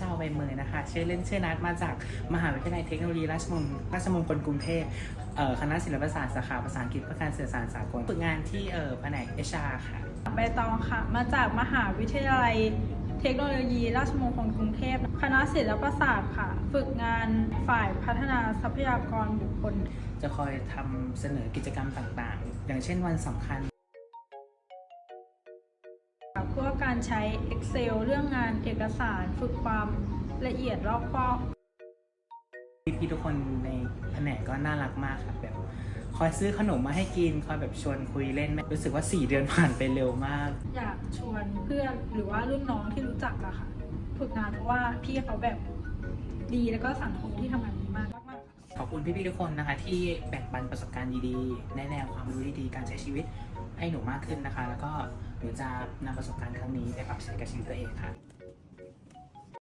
ชาวใบเมยนะคะ ชื่อเล่นชื่อนัทมาจากมหาวิทยาลัยเทคโนโลยีราชมงราชมงคลกรุงเทพเอ่อคณะศิลปศาสตร์สาขาภาษาอังกฤษเพื่อการสื่อสารสากลฝึกงานที่เอ่อแผนกเอชาค่ะใบตองค่ะ มาจากมหาวิทยาลัยเทคโนโลยีราชมงคลกรุงเทพ คณะศิลปศาสตร์ค่ะ ฝึกงานฝ่ายพัฒนาทรัพยากรบุคคล จะคอยทำเสนอกิจกรรมต่างๆ อย่างเช่นวันสำคัญเพื่อการใช้ Excel เรื่องงานเอกสารฝึกความละเอียดรอบคอบพี่ๆทุกคนในแผนกก็น่ารักมากครับแบบคอยซื้อขนมมาให้กินคอยแบบชวนคุยเล่นรู้สึกว่า 4 เดือนผ่านไปเร็วมาก อยากชวนเพื่อนหรือว่ารุ่นน้องที่รู้จักอะค่ะฝึกงานเพราะว่าพี่เขาแบบดีแล้วก็สังคมที่ทำงานดีมากมากๆค่ะขอบคุณพี่ๆทุกคนนะคะ ที่แบ่งปันประสบการณ์ดีๆแนะแนวความรู้ดีๆการใช้ชีวิตให้หนูมากขึ้นนะคะ แล้วก็ หรือจะนำประสบการณ์ครั้งนี้ไปปรับใช้กับชีวิตตัวเองค่ะ